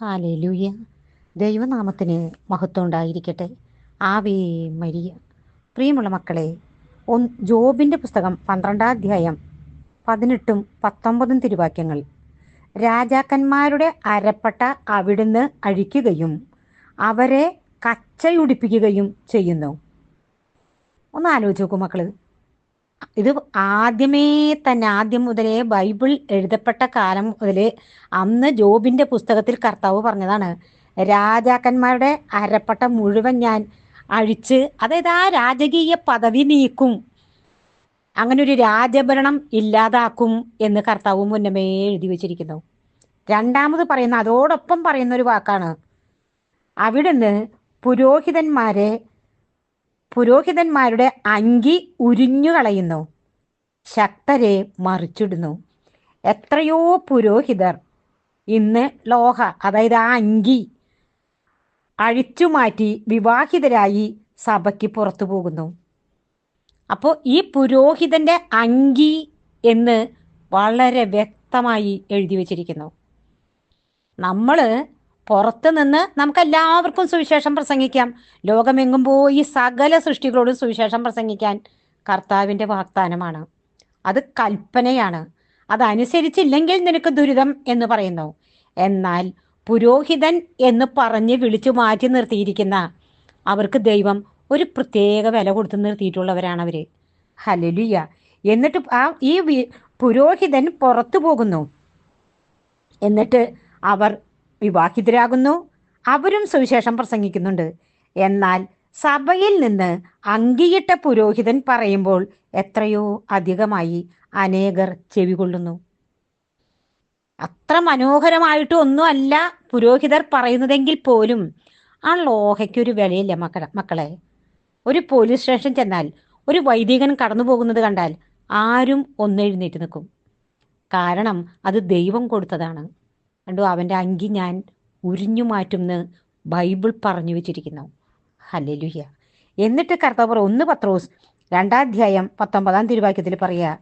Hallelujah. ദൈവനാമത്തിന് മഹത്വം ഉണ്ടായിരിക്കട്ടെ ആവേ മരിയ. പ്രിയമുള്ള മക്കളെ ഒന്ന് ജോബിന്റെ പുസ്തകം പന്ത്രണ്ടാം അധ്യായം പതിനെട്ടും പത്തൊമ്പതും തിരുവാക്യങ്ങൾ. രാജാക്കന്മാരുടെ അരപ്പട്ട അവിടുന്ന് അഴിക്കുകയും അവരെ കച്ചയുടിപ്പിക്കുകയും ചെയ്യുന്നു. ഒന്ന് ആലോചിച്ച് നോക്കൂ മക്കൾ. ഇത് ആദ്യമേ തന്നെ ആദ്യം മുതലേ ബൈബിൾ എഴുതപ്പെട്ട കാലം മുതലേ അന്ന് ജോബിന്റെ പുസ്തകത്തിൽ കർത്താവ് പറഞ്ഞതാണ് രാജാക്കന്മാരുടെ അരപ്പട്ട മുഴുവൻ ഞാൻ അഴിച്ച് അതായത് ആ രാജകീയ പദവി നീക്കും അങ്ങനെ ഒരു രാജഭരണം ഇല്ലാതാക്കും എന്ന് കർത്താവ് മുന്നമേ എഴുതി വെച്ചിരിക്കുന്നു. രണ്ടാമത് പറയുന്ന അതോടൊപ്പം പറയുന്ന ഒരു വാക്കാണ് അവിടുന്ന് പുരോഹിതന്മാരെ പുരോഹിതന്മാരുടെ അങ്കി ഉരിഞ്ഞു കളയുന്നു. ശക്തരെ മറിച്ചിടുന്നു. എത്രയോ പുരോഹിതർ ഇന്ന് ലോഹ അതായത് ആ അങ്കി അഴിച്ചുമാറ്റി വിവാഹിതരായി സഭയ്ക്ക് പുറത്തു പോകുന്നു. അപ്പോൾ ഈ പുരോഹിതന്റെ അങ്കി എന്ന് വളരെ വ്യക്തമായി എഴുതി വച്ചിരിക്കുന്നു. നമ്മൾ പുറത്ത് നിന്ന് നമുക്ക് എല്ലാവർക്കും സുവിശേഷം പ്രസംഗിക്കാം. ലോകമെങ്ങും പോയി സകല സൃഷ്ടികളോടും സുവിശേഷം പ്രസംഗിക്കാൻ കർത്താവിന്റെ വാഗ്ദാനമാണ്. അത് കൽപ്പനയാണ്. അതനുസരിച്ചില്ലെങ്കിൽ നിനക്ക് ദുരിതം എന്ന് പറയുന്നു. എന്നാൽ പുരോഹിതൻ എന്ന് പറഞ്ഞ് വിളിച്ചു മാറ്റി നിർത്തിയിരിക്കുന്ന അവർക്ക് ദൈവം ഒരു പ്രത്യേക വില കൊടുത്ത് നിർത്തിയിട്ടുള്ളവരാണ് അവർ ഹലലുയ എന്നിട്ട് ആ ഈ പുരോഹിതൻ പുറത്തു പോകുന്നു. എന്നിട്ട് അവർ വിവാഹിതരാകുന്നു. അവരും സുവിശേഷം പ്രസംഗിക്കുന്നുണ്ട്. എന്നാൽ സഭയിൽ നിന്ന് അങ്കിയിട്ട പുരോഹിതൻ പറയുമ്പോൾ എത്രയോ അധികമായി അനേകർ ചെവികൊള്ളുന്നു അത്ര മനോഹരമായിട്ട് ഒന്നുമല്ല പുരോഹിതർ പറയുന്നതെങ്കിൽ പോലും ആ ലോഹയ്ക്കൊരു വിലയില്ല മക്കളെ മക്കളെ. ഒരു പോലീസ് സ്റ്റേഷൻ ചെന്നാൽ ഒരു വൈദികൻ കടന്നു പോകുന്നത് കണ്ടാൽ ആരും ഒന്നെഴുന്നേറ്റ് നിൽക്കും. കാരണം അത് ദൈവം കൊടുത്തതാണ്. കണ്ടു? അവന്റെ അങ്കി ഞാൻ ഉരിഞ്ഞു മാറ്റുമെന്ന് ബൈബിൾ പറഞ്ഞു വെച്ചിരിക്കുന്നു. ഹലലുഹ്യ എന്നിട്ട് കർത്താവ് ഒന്ന് പത്രോസ് രണ്ടാം അധ്യായം പത്തൊമ്പതാം തിരുവാക്യത്തിൽ പറയുക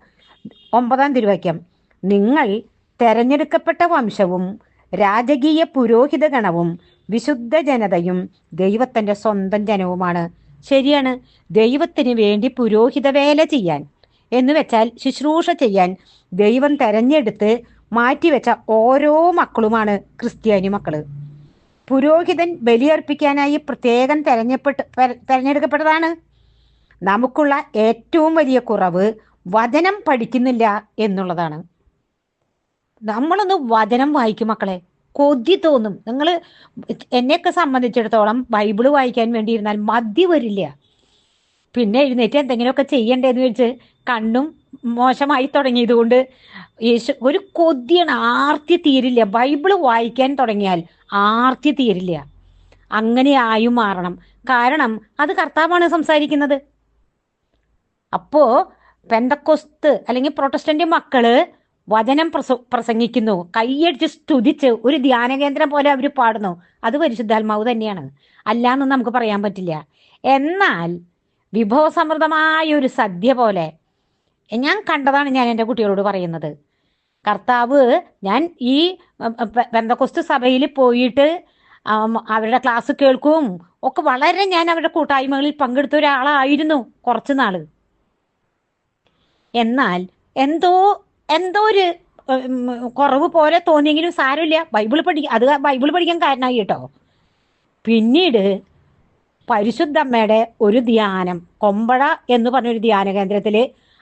ഒമ്പതാം തിരുവാക്യം നിങ്ങൾ തെരഞ്ഞെടുക്കപ്പെട്ട വംശവും രാജകീയ പുരോഹിത ഗണവും വിശുദ്ധ ജനതയും ദൈവത്തിന്റെ സ്വന്തം ജനവുമാണ്. ശരിയാണ്. ദൈവത്തിന് വേണ്ടി പുരോഹിത വേല ചെയ്യാൻ എന്ന് വെച്ചാൽ ശുശ്രൂഷ ചെയ്യാൻ ദൈവം തെരഞ്ഞെടുത്ത് മാറ്റിവെച്ച ഓരോ മക്കളുമാണ് ക്രിസ്ത്യാനി മക്കൾ. പുരോഹിതൻ ബലിയർപ്പിക്കാനായി പ്രത്യേകം തെരഞ്ഞെപ്പെട്ട് തെരഞ്ഞെടുക്കപ്പെട്ടതാണ്. നമുക്കുള്ള ഏറ്റവും വലിയ കുറവ് വചനം പഠിക്കുന്നില്ല എന്നുള്ളതാണ്. നമ്മളൊന്ന് വചനം വായിക്കും മക്കളെ. കൊതി തോന്നും. നിങ്ങൾ എന്നെയൊക്കെ സംബന്ധിച്ചിടത്തോളം ബൈബിൾ വായിക്കാൻ വേണ്ടിയിരുന്നാൽ മതി വരില്ല. പിന്നെ എഴുന്നേറ്റ് എന്തെങ്കിലുമൊക്കെ ചെയ്യണ്ടേന്ന് വെച്ച് കണ്ണും മോശമായി തുടങ്ങിയത് കൊണ്ട് യേശു ഒരു കൊതിയാണ്. ആർത്തി തീരില്ല. ബൈബിൾ വായിക്കാൻ തുടങ്ങിയാൽ ആർത്തി തീരില്ല. അങ്ങനെ ആയും മാറണം. കാരണം അത് കർത്താവാണ് സംസാരിക്കുന്നത്. അപ്പോ പെന്തക്കൊസ്ത് അല്ലെങ്കിൽ പ്രൊട്ടസ്റ്റന്റ് മക്കൾ വചനം പ്രസ പ്രസംഗിക്കുന്നു. കൈയടിച്ച് സ്തുതിച്ച് ഒരു ധ്യാന കേന്ദ്രം പോലെ അവർ പാടുന്നു. അത് പരിശുദ്ധാത്മാവ് തന്നെയാണ്. അല്ലാന്ന് നമുക്ക് പറയാൻ പറ്റില്ല. എന്നാൽ വിഭവസമൃദ്ധമായ ഒരു സദ്യ പോലെ ഞാൻ കണ്ടതാണ് ഞാൻ എന്റെ കുട്ടികളോട് പറയുന്നത്. കർത്താവ് ഞാൻ ഈ ബന്ധക്കൊസ്തു സഭയിൽ പോയിട്ട് അവരുടെ ക്ലാസ് കേൾക്കും. ഒക്കെ വളരെ ഞാൻ അവരുടെ കൂട്ടായ്മകളിൽ പങ്കെടുത്ത ഒരാളായിരുന്നു കുറച്ച് നാൾ. എന്നാൽ എന്തോ എന്തോ ഒരു കുറവ് പോലെ തോന്നിയെങ്കിലും സാരമില്ല. ബൈബിൾ പഠി അത് ബൈബിൾ പഠിക്കാൻ കാരണമായി കേട്ടോ. പിന്നീട് പരിശുദ്ധമ്മയുടെ ഒരു ധ്യാനം കൊമ്പഴ എന്ന് പറഞ്ഞൊരു ധ്യാന കേന്ദ്രത്തിൽ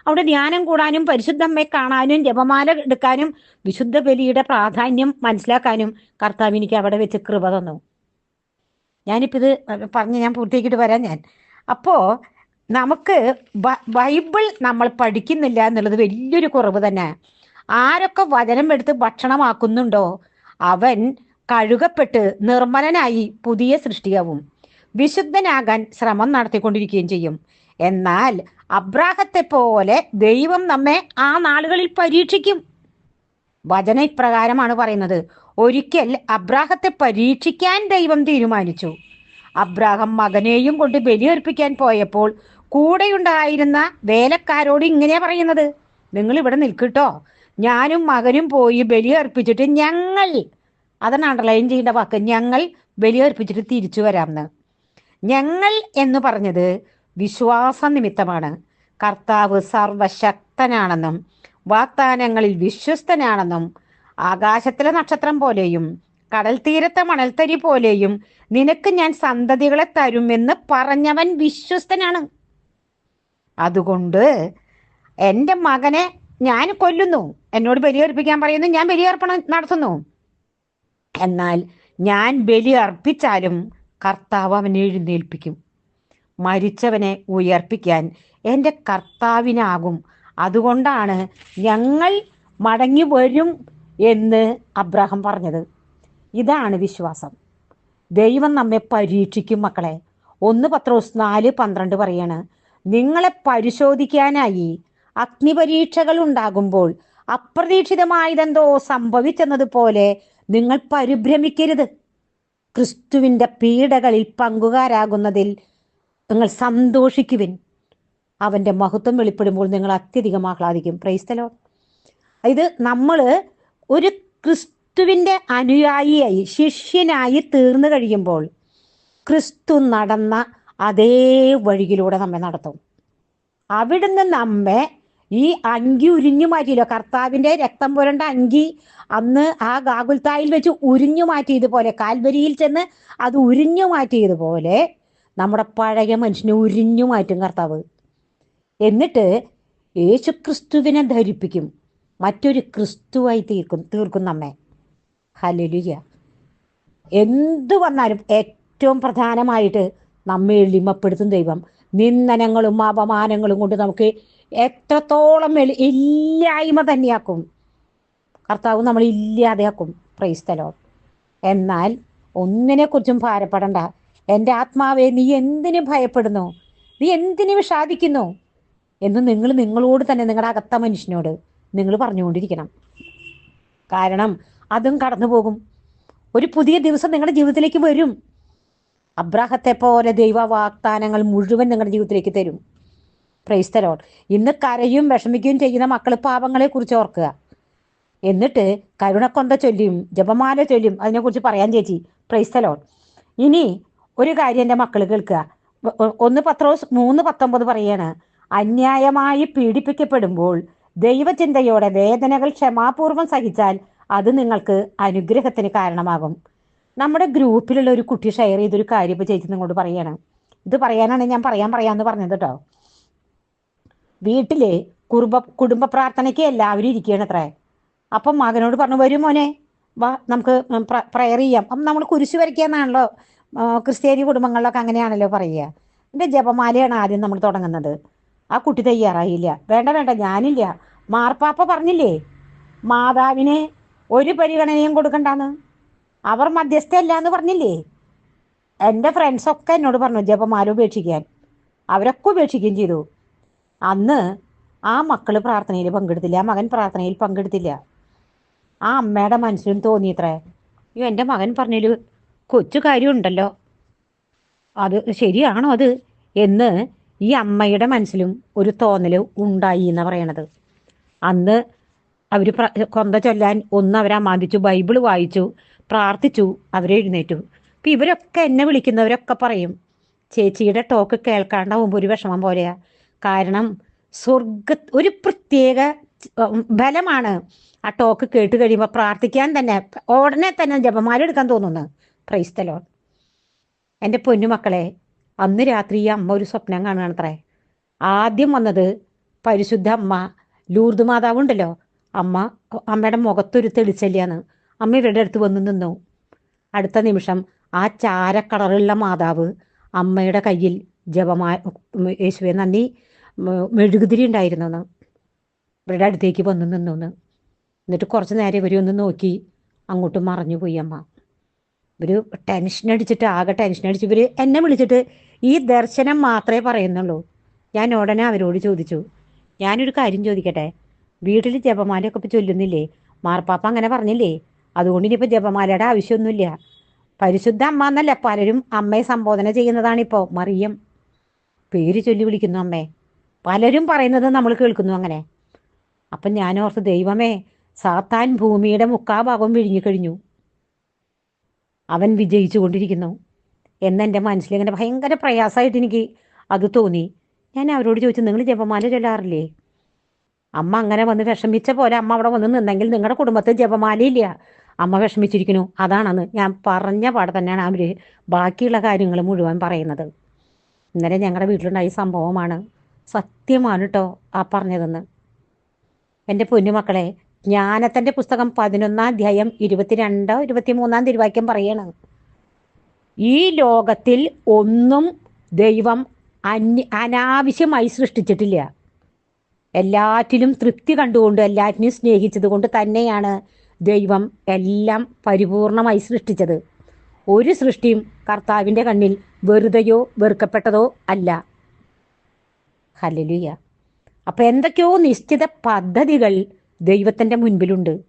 അവിടെ ധ്യാനം കൂടാനും പരിശുദ്ധമ്മയെ കാണാനും ജപമാല എടുക്കാനും വിശുദ്ധ ബലിയുടെ പ്രാധാന്യം മനസ്സിലാക്കാനും കർത്താവ് എനിക്ക് അവിടെ വെച്ച് കൃപ തന്നു. ഞാനിപ്പോൾ ഇത് പറഞ്ഞ് ഞാൻ പൂർത്തിയാക്കിയിട്ട് വരാം ഞാൻ. അപ്പോൾ നമുക്ക് ബൈബിൾ നമ്മൾ പഠിക്കുന്നില്ല എന്നുള്ളത് വലിയൊരു കുറവ് തന്നെ. ആരൊക്കെ വചനം എടുത്ത് ഭക്ഷണമാക്കുന്നുണ്ടോ അവൻ കഴുകപ്പെട്ട് നിർമ്മലനായി പുതിയ സൃഷ്ടിയാവും. വിശുദ്ധനാകാൻ ശ്രമം നടത്തിക്കൊണ്ടിരിക്കുകയും ചെയ്യും. എന്നാൽ അബ്രാഹത്തെ പോലെ ദൈവം നമ്മെ ആ നാളുകളിൽ പരീക്ഷിക്കും. വചന ഇപ്രകാരമാണ് പറയുന്നത്. ഒരിക്കൽ അബ്രാഹത്തെ പരീക്ഷിക്കാൻ ദൈവം തീരുമാനിച്ചു. അബ്രാഹം മകനെയും കൊണ്ട് ബലിയർപ്പിക്കാൻ പോയപ്പോൾ കൂടെയുണ്ടായിരുന്ന വേലക്കാരോട് ഇങ്ങനെ പറയുന്നത്. നിങ്ങൾ ഇവിടെ നിൽക്കട്ടോ. ഞാനും മകനും പോയി ബലിയർപ്പിച്ചിട്ട് ഞങ്ങൾ അതാണ് അണ്ടർലൈൻ ചെയ്യേണ്ട വാക്ക് ഞങ്ങൾ ബലിയർപ്പിച്ചിട്ട് തിരിച്ചു വരാമെന്ന് ഞങ്ങൾ എന്ന് പറഞ്ഞത് വിശ്വാസ നിമിത്തമാണ് കർത്താവ് സർവശക്തനാണെന്നും വാഗ്ദാനങ്ങളിൽ വിശ്വസ്തനാണെന്നും ആകാശത്തിലെ നക്ഷത്രം പോലെയും കടൽ തീരത്തെ മണൽത്തരി പോലെയും നിനക്ക് ഞാൻ സന്തതികളെ തരുമെന്ന് പറഞ്ഞവൻ വിശ്വസ്തനാണ്. അതുകൊണ്ട് എന്റെ മകനെ ഞാൻ കൊല്ലുന്നു. എന്നോട് ബലിയർപ്പിക്കാൻ പറയുന്നു. ഞാൻ ബലിയർപ്പണം നടത്തുന്നു. എന്നാൽ ഞാൻ ബലി അർപ്പിച്ചാലും കർത്താവ് അവനെ എഴുന്നേൽപ്പിക്കും. മരിച്ചവനെ ഉയർപ്പിക്കാൻ എന്റെ കർത്താവിനാകും. അതുകൊണ്ടാണ് ഞങ്ങൾ മടങ്ങി വരും എന്ന് അബ്രഹാം പറഞ്ഞത്. ഇതാണ് വിശ്വാസം. ദൈവം നമ്മെ പരീക്ഷിക്കും മക്കളെ. ഒന്ന് പത്രോസ് നാല് പന്ത്രണ്ട് പറയാണ് നിങ്ങളെ പരിശോധിക്കാനായി അഗ്നിപരീക്ഷകൾ ഉണ്ടാകുമ്പോൾ അപ്രതീക്ഷിതമായതെന്തോ സംഭവിച്ചെന്നതുപോലെ നിങ്ങൾ പരിഭ്രമിക്കരുത്. ക്രിസ്തുവിന്റെ പീഡകളിൽ പങ്കുകാരാകുന്നതിൽ നിങ്ങൾ സന്തോഷിക്കുവിൻ. അവന്റെ മഹത്വം വെളിപ്പെടുമ്പോൾ നിങ്ങൾ അത്യധികം ആഹ്ലാദിക്കും. പ്രൈസ്തലോ ഇത് നമ്മൾ ഒരു ക്രിസ്തുവിന്റെ അനുയായിയായി ശിഷ്യനായി തീർന്നു കഴിയുമ്പോൾ ക്രിസ്തു നടന്ന അതേ വഴിയിലൂടെ നമ്മെ നടത്തും. അവിടുന്ന് നമ്മെ ഈ അങ്കി ഉരിഞ്ഞു മാറ്റിയില്ല. കർത്താവിന്റെ രക്തം പുരണ്ട അങ്കി അന്ന് ആ ഗാഗുൽത്തായിൽ വെച്ച് ഉരിഞ്ഞു മാറ്റിയതുപോലെ കാൽവരിയിൽ ചെന്ന് അത് ഉരിഞ്ഞു മാറ്റിയതുപോലെ നമ്മുടെ പഴയ മനുഷ്യനെ ഉരിഞ്ഞു മാറ്റും കർത്താവ്. എന്നിട്ട് യേശു ക്രിസ്തുവിനെ ധരിപ്പിക്കും. മറ്റൊരു ക്രിസ്തുവായി തീർക്കും തീർക്കും നമ്മെ. ഹലലുയ എന്തു വന്നാലും ഏറ്റവും പ്രധാനമായിട്ട് നമ്മെ എളിമപ്പെടുത്തും ദൈവം. നിന്ദനങ്ങളും അപമാനങ്ങളും കൊണ്ട് നമുക്ക് എത്രത്തോളം എളി ഇല്ലായ്മ തന്നെയാക്കും. കർത്താവ് നമ്മൾ ഇല്ലാതെയാക്കും. പ്രൈസ്തലോ എന്നാൽ ഒന്നിനെക്കുറിച്ചും ഭാരപ്പെടണ്ട. എന്റെ ആത്മാവെ നീ എന്തിനു ഭയപ്പെടുന്നു? നീ എന്തിനു വിഷാദിക്കുന്നു? എന്ന് നിങ്ങൾ നിങ്ങളോട് തന്നെ നിങ്ങളുടെ അകത്ത മനുഷ്യനോട് നിങ്ങൾ പറഞ്ഞുകൊണ്ടിരിക്കണം. കാരണം അതും കടന്നു പോകും. ഒരു പുതിയ ദിവസം നിങ്ങളുടെ ജീവിതത്തിലേക്ക് വരും. അബ്രാഹത്തെ പോലെ ദൈവ വാഗ്ദാനങ്ങൾ മുഴുവൻ നിങ്ങളുടെ ജീവിതത്തിലേക്ക് തരും. പ്രൈസ്തലോൺ ഇന്ന് കരയും വിഷമിക്കുകയും ചെയ്യുന്ന മക്കൾ പാപങ്ങളെ കുറിച്ച് ഓർക്കുക. എന്നിട്ട് കരുണക്കൊന്ത ചൊല്ലിയും ജപമാല ചൊല്ലിയും അതിനെക്കുറിച്ച് പറയാൻ ചേച്ചി. പ്രൈസ്തലോൺ ഇനി ഒരു കാര്യം എന്റെ മക്കൾ കേൾക്കുക. ഒന്ന് പത്രോസ് മൂന്ന് പത്തൊമ്പത് പറയാണ്. അന്യായമായി പീഡിപ്പിക്കപ്പെടുമ്പോൾ ദൈവചിന്തയോടെ വേദനകൾ ക്ഷമാപൂർവം സഹിച്ചാൽ അത് നിങ്ങൾക്ക് അനുഗ്രഹത്തിന് കാരണമാകും. നമ്മുടെ ഗ്രൂപ്പിലുള്ള ഒരു കുട്ടി ഷെയർ ചെയ്തൊരു കാര്യം ഇപ്പോൾ ചേച്ചി നിങ്ങളോട് പറയാണ്. ഇത് പറയാനാണ് ഞാൻ പറയാൻ പറയാന്ന് പറഞ്ഞത് കേട്ടോ. വീട്ടിലെ കുടുംബ കുടുംബ പ്രാർത്ഥനയ്ക്ക് എല്ലാവരും ഇരിക്കുകയാണ് അത്രേ. അപ്പം മകനോട് പറഞ്ഞു വരും മോനെ വാ നമുക്ക് പ്രയർ ചെയ്യാം. അപ്പം നമ്മൾ കുരിശ് വരയ്ക്കാന്നാണല്ലോ ക്രിസ്ത്യാനി കുടുംബങ്ങളിലൊക്കെ അങ്ങനെയാണല്ലോ പറയുക. എന്റെ ജപമാലയാണ് ആദ്യം നമ്മൾ തുടങ്ങുന്നത്. ആ കുട്ടി തയ്യാറായില്ല. വേണ്ട വേണ്ട ഞാനില്ല. മാർപ്പാപ്പ പറഞ്ഞില്ലേ മാതാവിനെ ഒരു പരിഗണനയും കൊടുക്കണ്ടാന്ന്. അവർ മധ്യസ്ഥയല്ല എന്ന് പറഞ്ഞില്ലേ എന്റെ ഫ്രണ്ട്സൊക്കെ എന്നോട് പറഞ്ഞു ജപമാല ഉപേക്ഷിക്കാൻ. അവരൊക്കെ ഉപേക്ഷിക്കുകയും ചെയ്തു. അന്ന് ആ മക്കൾ പ്രാർത്ഥനയിൽ പങ്കെടുത്തില്ല ആ മകൻ പ്രാർത്ഥനയിൽ പങ്കെടുത്തില്ല. ആ അമ്മയുടെ മനസ്സിലും തോന്നിയത്രേ. അയ്യോ എന്റെ മകൻ പറഞ്ഞൊരു കൊച്ചു കാര്യമുണ്ടല്ലോ. അത് ശരിയാണോ അത്? എന്ന് ഈ അമ്മയുടെ മനസ്സിലും ഒരു തോന്നൽ ഉണ്ടായി എന്നാണ് പറയണത്. അന്ന് അവർ കൊന്ത ചൊല്ലാൻ ഒന്ന് അവരെ അമാദിച്ചു ബൈബിൾ വായിച്ചു പ്രാർത്ഥിച്ചു അവരെഴുന്നേറ്റു അപ്പം ഇവരൊക്കെ എന്നെ വിളിക്കുന്നവരൊക്കെ പറയും ചേച്ചിയുടെ ടോക്ക് കേൾക്കാണ്ടാവുമ്പോൾ ഒരു വിഷമം പോലെയാ. കാരണം സ്വർഗ ഒരു പ്രത്യേക ബലമാണ് ആ ടോക്ക് കേട്ട് കഴിയുമ്പോൾ പ്രാർത്ഥിക്കാൻ തന്നെ ഉടനെ തന്നെ ജപമാല എടുക്കാൻ തോന്നുന്നു. ക്രൈസ്തലോ എന്റെ പൊന്നുമക്കളെ അന്ന് രാത്രി ഈ അമ്മ ഒരു സ്വപ്നം കാണുകയാണത്രേ. ആദ്യം വന്നത് പരിശുദ്ധ അമ്മ ലൂർദ് മാതാവ് ഉണ്ടല്ലോ അമ്മ അമ്മയുടെ മുഖത്തൊരു തെളിച്ചല്ലാണ് അമ്മ ഇവരുടെ അടുത്ത് വന്ന് നിന്നു. അടുത്ത നിമിഷം ആ ചാരക്കളറുള്ള മാതാവ് അമ്മയുടെ കയ്യിൽ ജപമാ യേശുവെ നന്ദി മെഴുകുതിരി ഉണ്ടായിരുന്നു എന്ന് ഇവരുടെ അടുത്തേക്ക് വന്ന് നിന്നു എന്ന് എന്നിട്ട് കുറച്ച് നേരം ഇവരെ ഒന്ന് നോക്കി. അങ്ങോട്ട് മറഞ്ഞു പോയി അമ്മ. ഇവർ ടെൻഷൻ അടിച്ചിട്ട് ആകെ ടെൻഷൻ അടിച്ച് ഇവർ എന്നെ വിളിച്ചിട്ട് ഈ ദർശനം മാത്രമേ പറയുന്നുള്ളൂ. ഞാൻ ഉടനെ അവരോട് ചോദിച്ചു. ഞാനൊരു കാര്യം ചോദിക്കട്ടെ? വീട്ടിൽ ജപമാലയൊക്കെ ഇപ്പോൾ ചൊല്ലുന്നില്ലേ? മാർപ്പാപ്പ അങ്ങനെ പറഞ്ഞില്ലേ? അതുകൊണ്ട് ഇനിയിപ്പോൾ ജപമാലയുടെ ആവശ്യമൊന്നുമില്ല. പരിശുദ്ധ അമ്മ എന്നല്ല പലരും അമ്മയെ സംബോധന ചെയ്യുന്നതാണിപ്പോൾ മറിയം. പേര് ചൊല്ലി വിളിക്കുന്നു അമ്മേ. പലരും പറയുന്നത് നമ്മൾ കേൾക്കുന്നു അങ്ങനെ. അപ്പം ഞാൻ ഓർത്ത് ദൈവമേ സാത്താൻ ഭൂമിയുടെ മുക്കാ ഭാഗം വിഴുങ്ങിക്കഴിഞ്ഞു അവൻ വിജയിച്ചു കൊണ്ടിരിക്കുന്നു. എന്നെന്റെ മനസ്സിലിങ്ങനെ ഭയങ്കര പ്രയാസമായിട്ട് എനിക്ക് അത് തോന്നി. ഞാൻ അവരോട് ചോദിച്ചു നിങ്ങൾ ജപമാല ചൊല്ലാറില്ലേ? അമ്മ അങ്ങനെ വന്ന് വിഷമിച്ച പോലെ അമ്മ അവിടെ വന്ന് നിന്നെങ്കിൽ നിങ്ങളുടെ കുടുംബത്തിൽ ജപമാലയില്ല അമ്മ വിഷമിച്ചിരിക്കുന്നു. അതാണെന്ന് ഞാൻ പറഞ്ഞ പാടെ തന്നെയാണ് അവർ ബാക്കിയുള്ള കാര്യങ്ങൾ മുഴുവൻ പറയുന്നത്. ഇന്നലെ ഞങ്ങളുടെ വീട്ടിലുണ്ടായ സംഭവമാണ് സത്യമാണ് കേട്ടോ ആ പറഞ്ഞതെന്ന്. എന്റെ പൊന്നുമക്കളെ ജ്ഞാനത്തിന്റെ പുസ്തകം പതിനൊന്നാം അധ്യായം ഇരുപത്തിരണ്ടോ ഇരുപത്തിമൂന്നാം തിരുവാക്യം പറയണം. ഈ ലോകത്തിൽ ഒന്നും ദൈവം അന്യ അനാവശ്യമായി സൃഷ്ടിച്ചിട്ടില്ല. എല്ലാറ്റിലും തൃപ്തി കണ്ടുകൊണ്ട് എല്ലാറ്റിനും സ്നേഹിച്ചത് കൊണ്ട് തന്നെയാണ് ദൈവം എല്ലാം പരിപൂർണമായി സൃഷ്ടിച്ചത്. ഒരു സൃഷ്ടിയും കർത്താവിന്റെ കണ്ണിൽ വെറുതെയോ വെറുക്കപ്പെട്ടതോ അല്ല. ഹലലുയ അപ്പം എന്തൊക്കെയോ നിശ്ചിത പദ്ധതികൾ ദൈവത്തിന്റെ മുൻപിലുണ്ട്.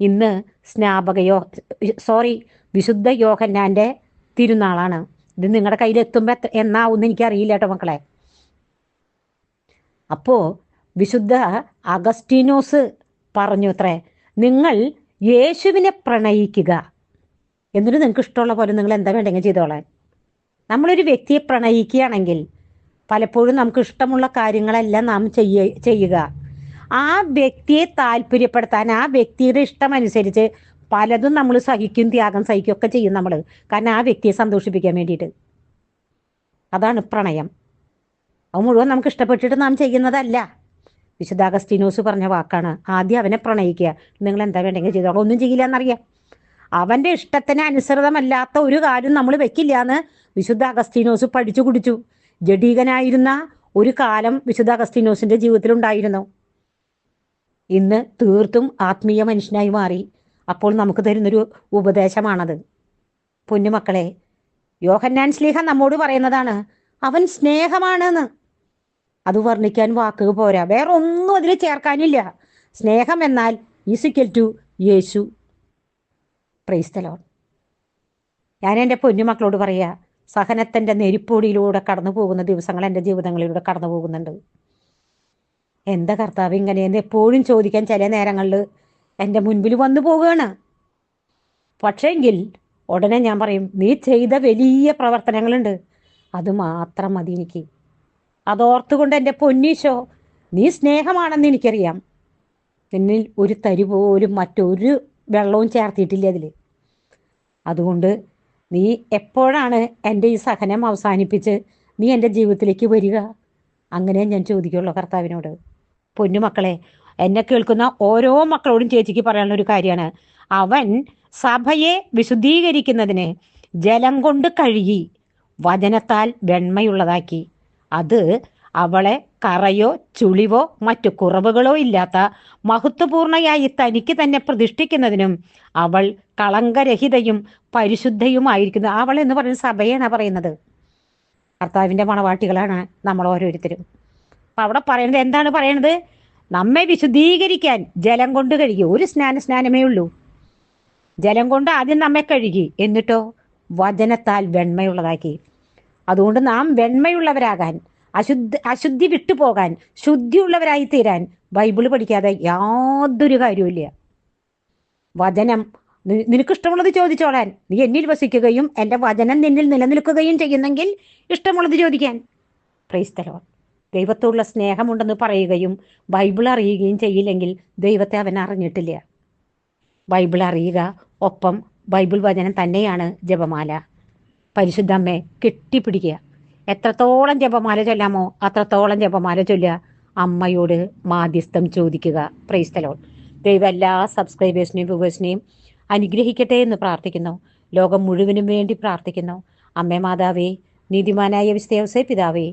ഇന്ന് സ്നാപകയോ സോറി വിശുദ്ധ യോഹന്നാന്റെ തിരുനാളാണ്. ഇത് നിങ്ങളുടെ കയ്യിൽ എത്തുമ്പോൾ എന്നാവും എനിക്കറിയില്ല കേട്ടോ മക്കളെ. അപ്പോൾ വിശുദ്ധ അഗസ്റ്റീനോസ് പറഞ്ഞു അത്രേ നിങ്ങൾ യേശുവിനെ പ്രണയിക്കുക. എന്നിട്ട് നിങ്ങൾക്ക് ഇഷ്ടമുള്ള പോലെ നിങ്ങൾ എന്താ വേണ്ടെങ്കിൽ ചെയ്തോളാൻ. നമ്മളൊരു വ്യക്തിയെ പ്രണയിക്കുകയാണെങ്കിൽ പലപ്പോഴും നമുക്ക് ഇഷ്ടമുള്ള കാര്യങ്ങളെല്ലാം നാം ചെയ്യുക. ആ വ്യക്തിയെ താല്പര്യപ്പെടുത്താൻ ആ വ്യക്തിയുടെ ഇഷ്ടമനുസരിച്ച് പലതും നമ്മൾ സഹിക്കും ത്യാഗം സഹിക്കും ഒക്കെ ചെയ്യും നമ്മൾ. കാരണം ആ വ്യക്തിയെ സന്തോഷിപ്പിക്കാൻ വേണ്ടിയിട്ട്. അതാണ് പ്രണയം. അത് മുഴുവൻ നമുക്ക് ഇഷ്ടപ്പെട്ടിട്ട് നാം ചെയ്യുന്നതല്ല. വിശുദ്ധ അഗസ്റ്റിനോസ് പറഞ്ഞ വാക്കാണ്. ആദ്യം അവനെ പ്രണയിക്കുക. നിങ്ങൾ എന്താ വേണ്ടെങ്കിൽ ചെയ്തോളൂ ഒന്നും ചെയ്യില്ല എന്നറിയാം. അവന്റെ ഇഷ്ടത്തിന് അനുസൃതമല്ലാത്ത ഒരു കാര്യം നമ്മൾ വെക്കില്ല എന്ന് വിശുദ്ധ അഗസ്തീനോസ് പഠിച്ചു കുടിച്ചു. ജഡീകനായിരുന്ന ഒരു കാലം വിശുദ്ധ അഗസ്റ്റിനോസിന്റെ ജീവിതത്തിൽ ഉണ്ടായിരുന്നു. ഇന്ന് തീർത്തും ആത്മീയ മനുഷ്യനായി മാറി. അപ്പോൾ നമുക്ക് തരുന്നൊരു ഉപദേശമാണത്. പൊന്നുമക്കളെ യോഹന്നാൻ സ്ലീഹ നമ്മോട് പറയുന്നതാണ് അവൻ സ്നേഹമാണെന്ന്. അത് വർണിക്കാൻ വാക്കുകൾ പോരാ. വേറെ ഒന്നും അതിൽ ചേർക്കാനില്ല. സ്നേഹം എന്നാൽ ഈസിക്കൽ ടു യേശു. പ്രൈസ്തലോൺ ഞാൻ എന്റെ പൊന്നുമക്കളോട് പറയുക സഹനത്തിന്റെ നെരിപ്പൊടിയിലൂടെ കടന്നു പോകുന്ന ദിവസങ്ങൾ എന്റെ ജീവിതങ്ങളിലൂടെ കടന്നു പോകുന്നുണ്ട് എന്താ കർത്താവ് ഇങ്ങനെയെന്ന് എപ്പോഴും ചോദിക്കാൻ ചില നേരങ്ങളിൽ എന്റെ മുൻപിൽ വന്നു പോവുകയാണ്. പക്ഷേങ്കിൽ ഉടനെ ഞാൻ പറയും നീ ചെയ്ത വലിയ പ്രവർത്തനങ്ങളുണ്ട്. അത് മാത്രം മതി എനിക്ക്. അതോർത്തുകൊണ്ട് എന്റെ പൊന്നീശോ നീ സ്നേഹമാണെന്ന് എനിക്കറിയാം. നിന്നിൽ ഒരു തരി പോലും മറ്റൊരു വെള്ളവും ചേർത്തിയിട്ടില്ല അതിൽ. അതുകൊണ്ട് നീ എപ്പോഴാണ് എന്റെ ഈ സഹനം അവസാനിപ്പിച്ച് നീ എന്റെ ജീവിതത്തിലേക്ക് വരിക? അങ്ങനെ ഞാൻ ചോദിക്കുള്ളൂ കർത്താവിനോട്. പൊന്നുമക്കളെ എന്നെ കേൾക്കുന്ന ഓരോ മക്കളോടും ചേച്ചിക്ക് പറയാനുള്ള ഒരു കാര്യമാണ്. അവൻ സഭയെ വിശുദ്ധീകരിക്കുന്നതിന് ജലം കൊണ്ട് കഴുകി വചനത്താൽ വെണ്മയുള്ളതാക്കി. അത് അവളെ കറയോ ചുളിവോ മറ്റു കുറവുകളോ ഇല്ലാത്ത മഹത്വപൂർണയായി തനിക്ക് തന്നെ പ്രതിഷ്ഠിക്കുന്നതിനും അവൾ കളങ്കരഹിതയും പരിശുദ്ധയുമായിരിക്കുന്നു അവൾ എന്ന് പറയുന്ന സഭയാണ് പറയുന്നത്. കർത്താവിന്റെ മണവാട്ടികളാണ് നമ്മൾ ഓരോരുത്തരും. അപ്പം അവിടെ പറയുന്നത് എന്താണ് പറയണത്? നമ്മെ വിശുദ്ധീകരിക്കാൻ ജലം കൊണ്ട് കഴുകി. ഒരു സ്നാന സ്നാനമേ ഉള്ളൂ. ജലം കൊണ്ട് ആദ്യം നമ്മെ കഴുകി. എന്നിട്ടോ? വചനത്താൽ വെണ്മയുള്ളതാക്കി. അതുകൊണ്ട് നാം വെണ്മയുള്ളവരാകാൻ അശുദ്ധ അശുദ്ധി വിട്ടുപോകാൻ ശുദ്ധിയുള്ളവരായി തീരാൻ ബൈബിൾ പഠിക്കാതെ യാതൊരു കാര്യവുമില്ല വചനം നിനക്കിഷ്ടമുള്ളത് ചോദിച്ചോളാൻ. നീ എന്നിൽ വസിക്കുകയും എന്റെ വചനം നിന്നിൽ നിലനിൽക്കുകയും ചെയ്യുന്നെങ്കിൽ ഇഷ്ടമുള്ളത് ചോദിക്കാൻ. ക്രൈസ്തലോ ദൈവത്തോടുള്ള സ്നേഹമുണ്ടെന്ന് പറയുകയും ബൈബിൾ അറിയുകയും ചെയ്യില്ലെങ്കിൽ ദൈവത്തെ അവൻ അറിഞ്ഞിട്ടില്ല. ബൈബിൾ അറിയുക ഒപ്പം ബൈബിൾ വചനം തന്നെയാണ് ജപമാല. പരിശുദ്ധമ്മ കെട്ടിപ്പിടിക്കുക. എത്രത്തോളം ജപമാല ചൊല്ലാമോ അത്രത്തോളം ജപമാല ചൊല്ലുക. അമ്മയോട് മാധ്യസ്ഥം ചോദിക്കുക. പ്രൈസ്തലോൾ ദൈവം എല്ലാ സബ്സ്ക്രൈബേഴ്സിനെയും വ്യൂവേഴ്സിനെയും അനുഗ്രഹിക്കട്ടെ എന്ന് പ്രാർത്ഥിക്കുന്നു. ലോകം മുഴുവനും വേണ്ടി പ്രാർത്ഥിക്കുന്നു. അമ്മേ മാതാവേ നീതിമാനായ വിസ്തേവസേ പിതാവേ